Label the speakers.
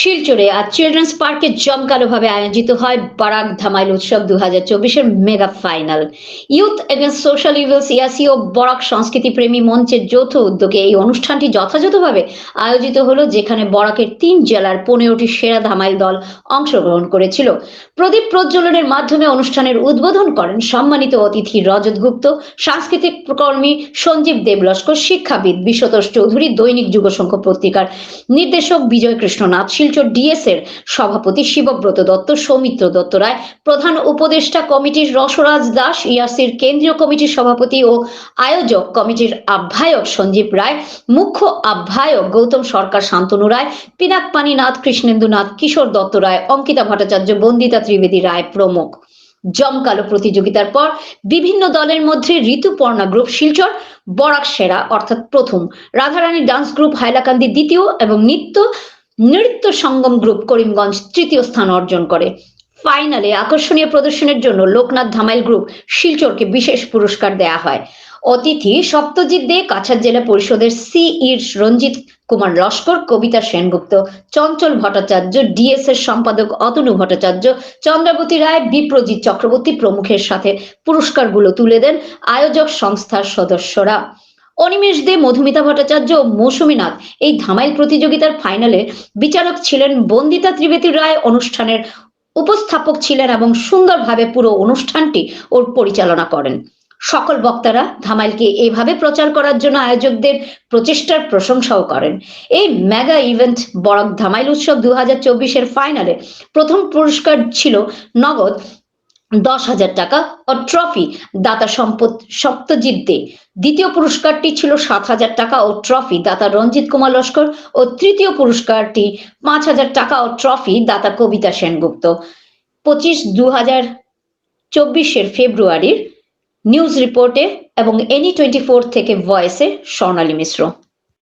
Speaker 1: শিলচরে আজ চিলড্রেন্স পার্কে জমকালোভাবে আয়োজিত হয় বারাক ধামাইল উৎসব দু হাজার চব্বিশের mega final. Youth against social evils ইয়াসি ও বরাক সংস্কৃতি প্রেমী মঞ্চের যৌথ উদ্যোগে এই অনুষ্ঠানটি যথাযথভাবে আয়োজিত হলো, যেখানে বরাকের তিন জেলার পনেরোটি সেরা ধামাইল দল অংশগ্রহণ করেছিল। প্রদীপ প্রজ্বলনের মাধ্যমে অনুষ্ঠানের উদ্বোধন করেন সম্মানিত অতিথি রজত গুপ্ত, সাংস্কৃতিক কর্মী সঞ্জীব দেবলস্কর, শিক্ষাবিদ বিশ্বতোষ চৌধুরী, দৈনিক যুগসংখ্য পত্রিকার নির্দেশক বিজয় কৃষ্ণনাথ শিলচর ডিএস এর সভাপতি শিবব্রত দত্ত, সৌমিত্র দত্ত রায়, প্রধান উপদেষ্টা কমিটির রসরাজ দাস ইয়াসির কেন্দ্রীয় কমিটির সভাপতি ও আয়োজক কমিটির আহ্বায়ক সঞ্জীব রায়, মুখ্য আহ্বায়ক গৌতম সরকার শান্তনু রায় পিনাকপাণি নাথ কৃষ্ণেন্দু নাথ, কিশোর দত্ত রায়, অঙ্কিতা ভট্টাচার্য, বন্দিতা ত্রিবেদী রায় প্রমুখ। জমকালো প্রতিযোগিতার পর বিভিন্ন দলের মধ্যে ঋতুপর্ণা গ্রুপ শিলচর, বরাক সেরা অর্থাৎ প্রথম, রাধারানী ডান্স গ্রুপ হাইলাকান্দি দ্বিতীয় এবং নৃত্য নৃত্য সঙ্গম গ্রুপ করিমগঞ্জ তৃতীয় স্থান অর্জন করে। ফাইনালে আকর্ষণীয় প্রদর্শনের জন্য লোকনাথ ধামাইল গ্রুপ শিলচরকে বিশেষ পুরস্কার দেয়া হয়। অতিথি সপ্তজিৎ দে, কাছাড় জেলা পরিষদের সিইর রঞ্জিত কুমার লস্কর, কবিতা সেনগুপ্ত, চঞ্চল ভট্টাচার্য ডিএস এর সম্পাদক অতনু ভট্টাচার্য, চন্দ্রাবতী রায়, বিপ্রজিৎ চক্রবর্তী প্রমুখের সাথে পুরস্কারগুলো তুলে দেন আয়োজক সংস্থার সদস্যরা। অনিমেষ দে, মধুমিতা ভট্টাচার্য ও মৌসুমী নাথ। এই ধামাইল প্রতিযোগিতার ফাইনালে বিচারক ছিলেন বন্দিতা ত্রিবেদী রায়, অনুষ্ঠানের উপস্থাপক ছিলেন এবং সুন্দরভাবে পুরো অনুষ্ঠানটি ওর পরিচালনা করেন। সকল বক্তারা ধামাইলকে এইভাবে প্রচার করার জন্য আয়োজকদের প্রচেষ্টার প্রশংসাও করেন। এই মেগা ইভেন্ট বরাক ধামাইল উৎসব দু হাজার ফাইনালে প্রথম পুরস্কার ছিল নগদ দশ হাজার টাকা ও ট্রফি দাতা সম্পদ সপ্তজিৎ দে। দ্বিতীয় পুরস্কারটি ছিল সাত হাজার টাকা ও ট্রফি দাতা রঞ্জিত কুমার লস্কর ও তৃতীয় পুরস্কারটি পাঁচ হাজার টাকা ও ট্রফি দাতা কবিতা সেনগুপ্ত। পঁচিশ দু হাজার চব্বিশের ফেব্রুয়ারির নিউজ রিপোর্টে এবং এনি টোয়েন্টি ফোর থেকে ভয়েসে স্বর্ণালী মিশ্র।